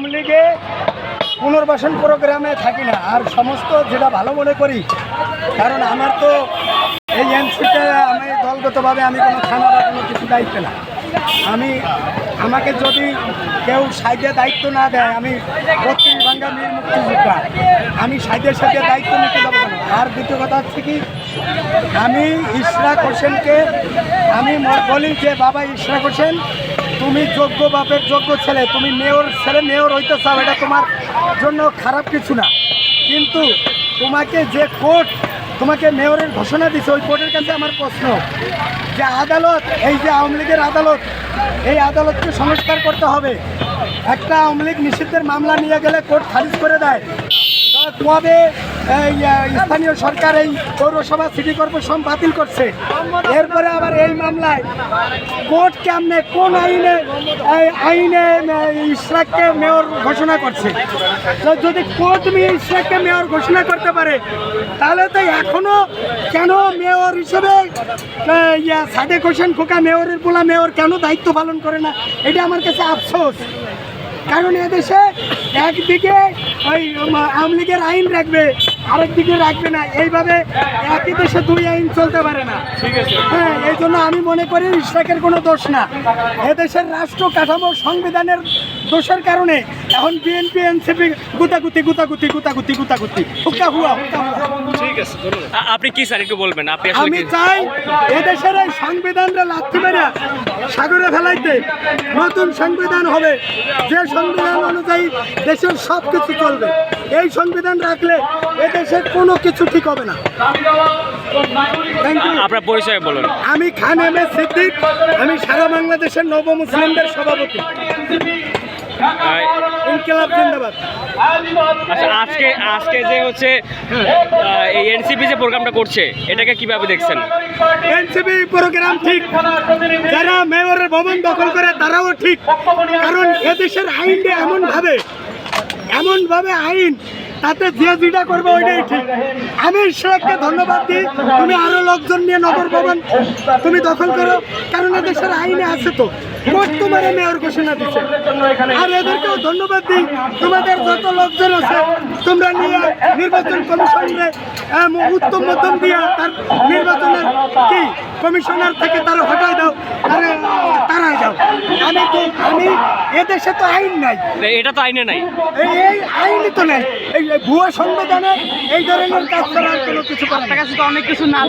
আওয়ামী লীগে পুনর্বাসন প্রোগ্রামে থাকি না। আর সমস্ত যেটা ভালো মনে করি, কারণ আমার তো এই এনসিটা আমি দলগতভাবে আমি কোনো থানা বা কোনো কিছু দায়িত্ব না। আমি আমাকে যদি কেউ সাইডে দায়িত্ব না দেয়, আমি বত্রিশ ভাঙ্গা বীর মুক্তিযোদ্ধা। আমি সাইডের সাথে দায়িত্ব নিতে যাব কেন? আর দ্বিতীয় কথা হচ্ছে কি, আমি ইশরাক হোসেনকে, আমি বলি যে, বাবা ইশরাক হোসেন, তুমি যোগ্য বাপের যোগ্য ছেলে, তুমি মেয়র ছেলে, মেয়র হইতে চাও, এটা তোমার জন্য খারাপ কিছু না। কিন্তু তোমাকে যে কোর্ট তোমাকে মেয়রের ঘোষণা দিছে, ওই কোর্টের কাছে আমার প্রশ্ন। যে আদালত, এই যে আওয়ামী লীগের আদালত, এই আদালতকে সংস্কার করতে হবে। একটা আওয়ামী লীগ নিষিদ্ধের মামলা নিয়ে গেলে কোর্ট খারিজ করে দেয়। কবে এই স্থানীয় সরকার এই পৌরসভা সিটি কর্পোরেশন বাতিল করছে? এরপরে আবার এই মামলায় কোর্ট কেমনে কোন আইনে এই আইনে আহ, ইশরাককে মেয়র ঘোষণা করছে? তো যদি কোর্ট মি- ইশরাককে মেয়র ঘোষণা করতে পারে তাহলে তো এখনও কেন মেয়র হিসেবে সাদেক হোসেন খোকা মেয়রের পোলা মেয়র কেন দায়িত্ব পালন করে না? এটা আমার কাছে আফসোস। কারণ এদেশে একদিকে ওই আওয়ামী লীগের আইন রাখবে আরেকদিকে রাখবে না। এইভাবে একই দেশে দুই আইন চলতে পারে না। হ্যাঁ এই জন্য আমি মনে করি ইশরাকের কোনো দোষ না। এদেশের রাষ্ট্র কাঠামো সংবিধানের দোষের কারণে এখন বিএনপি এনসিপি গুতাগুতি গুতাগুতি গুতাগুতি গুতাগুতি। হুক্কা হুয়া হুক্কা হুয়া। আ- আপনি কি স্যার একটু বলবেন? আপনি আসলে আমি চাই এদেশের এই সংবিধানটা লাথি মেরে সাগরে ফেলাইতে নতুন সংবিধান হবে। যে সংবিধান অনুযায়ী দেশের সব কিছু চলবে এই সংবিধান রাখলে এদেশের কোনো কিছু ঠিক হবে না। থ্যাংক ইউ আপনার পরিচয় বলুন। আমি খান এম এস সিদ্দিক আমি সারা বাংলাদেশের নব মুসলিমদের সভাপতি। আচ্ছা আজকে আজকে যে হচ্ছে এই এনসিপি যে প্রোগ্রামটা করছে এটাকে কীভাবে দেখছেন? এনসিপি প্রোগ্রাম ঠিক। যারা মেয়রের ভবন দখল করে তারাও ঠিক। কারণ এদেশের আইনটা এমন ভাবে এমন আইন তাতে যে যেটা করবে ওইটাই ঠিক। আমি ঈশ্বরকে ধন্যবাদ দিই। তুমি আরও লোকজন নিয়ে নগর ভবন তুমি দখল করো। কারণ এদেশের আইনে আছে তো। কোর্ট তোমার মেয়র ঘোষণা দিচ্ছে আর এদেরকেও ধন্যবাদ দিই। তোমাদের যত লোকজন আছে তোমরা নিয়ে নির্বাচন কমিশনরে আহ, উত্তম মধ্যম দিয়া তার নির্বাচনের কি কমিশনার থেকে তারা হটাই দাও আরে তারাই দাও। আমি তো আমি এদেশে তো আইন নাই। এটা তো আইনে নাই। এই এই আইনই তো নেই। এই এই ভুয়া সংবিধানে এই ধরনের কাজ করার কোনো কিছু করার কাছে তো অনেক কিছু না